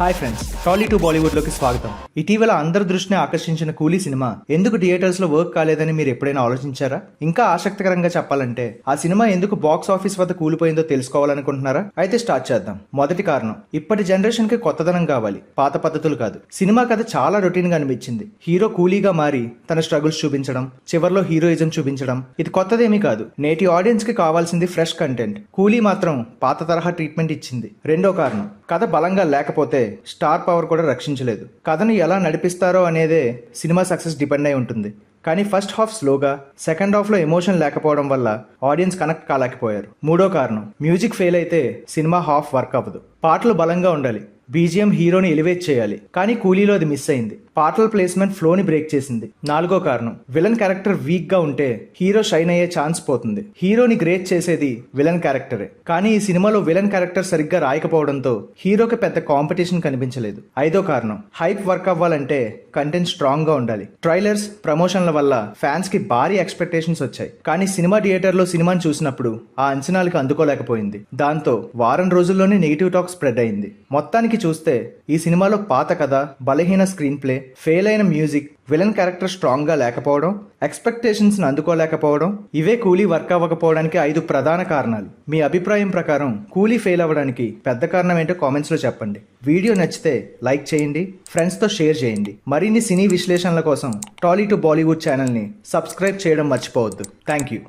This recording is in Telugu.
హాయ్ ఫ్రెండ్స్ టాలీ టు బాలీవుడ్లోకి స్వాగతం. ఇటీవల అందరి దృష్టిని ఆకర్షించిన కూలీ సినిమా ఎందుకు థియేటర్స్లో వర్క్ కాలేదని మీరు ఎప్పుడైనా ఆలోచించారా? ఇంకా ఆసక్తికరంగా చెప్పాలంటే ఆ సినిమా ఎందుకు బాక్స్ ఆఫీస్ వద్ద కూలిపోయిందో తెలుసుకోవాలనుకుంటున్నారా? అయితే స్టార్ట్ చేద్దాం. మొదటి కారణం ఇప్పటి జనరేషన్కి కొత్తదనం కావాలి. పాత పద్ధతులు కాదు. సినిమా కథ చాలా రొటీన్గా అనిపించింది. హీరో కూలీగా మారి తన స్ట్రగుల్స్ చూపించడం చివర్లో హీరోయిజం చూపించడం ఇది కొత్తదేమీ కాదు. నేటి ఆడియన్స్కి కావాల్సింది ఫ్రెష్ కంటెంట్ కూలీ మాత్రం పాత తరహా ట్రీట్మెంట్ ఇచ్చింది. రెండో కారణం కథ బలంగా లేకపోతే స్టార్ పవర్ కూడా రక్షించలేదు. కథను ఎలా నడిపిస్తారో అనేదే సినిమా సక్సెస్ డిపెండ్ అయి ఉంటుంది. కానీ ఫస్ట్ హాఫ్ స్లోగా సెకండ్ హాఫ్లో ఎమోషన్ లేకపోవడం వల్ల ఆడియన్స్ కనెక్ట్ కాలేకపోయారు. మూడో కారణం మ్యూజిక్ ఫెయిల్ అయితే సినిమా హాఫ్ వర్క్ అవ్వదు. పాటలు బలంగా ఉండాలి. బీజిఎం హీరోని ఎలివేట్ చేయాలి. కానీ కూలీలో అది మిస్ అయింది. పాటల ప్లేస్మెంట్ ఫ్లోని బ్రేక్ చేసింది. నాలుగో కారణం విలన్ క్యారెక్టర్ వీక్గా ఉంటే హీరో షైన్ అయ్యే ఛాన్స్ పోతుంది. హీరోని గ్రేట్ చేసేది విలన్ క్యారెక్టరే. కానీ ఈ సినిమాలో విలన్ క్యారెక్టర్ సరిగ్గా రాయకపోవడంతో హీరోకి పెద్ద కాంపిటీషన్ కనిపించలేదు. ఐదో కారణం హైప్ వర్క్ అవ్వాలంటే కంటెంట్ స్ట్రాంగ్గా ఉండాలి. ట్రైలర్స్ ప్రమోషన్ల వల్ల ఫ్యాన్స్కి భారీ ఎక్స్పెక్టేషన్స్ వచ్చాయి. కానీ సినిమా థియేటర్లో సినిమాని చూసినప్పుడు ఆ అంచనాలకు అందుకోలేకపోయింది. దాంతో వారం రోజుల్లోనే నెగిటివ్ టాక్ స్ప్రెడ్ అయింది. మొత్తానికి చూస్తే ఈ సినిమాలో పాత కథ బలహీన స్క్రీన్ ప్లే ఫెయిల్ అయిన మ్యూజిక్ విలన్ క్యారెక్టర్ స్ట్రాంగ్గా లేకపోవడం ఎక్స్పెక్టేషన్స్ అందుకోలేకపోవడం ఇవే కూలీ వర్క్ అవ్వకపోవడానికి ఐదు ప్రధాన కారణాలు. మీ అభిప్రాయం ప్రకారం కూలీ ఫెయిల్ అవ్వడానికి పెద్ద కారణం ఏంటో కామెంట్స్లో చెప్పండి. వీడియో నచ్చితే లైక్ చేయండి ఫ్రెండ్స్తో షేర్ చేయండి. మరిన్ని సినీ విశ్లేషణల కోసం టాలీ టు బాలీవుడ్ ఛానల్ని సబ్స్క్రైబ్ చేయడం మర్చిపోవద్దు. Thank you.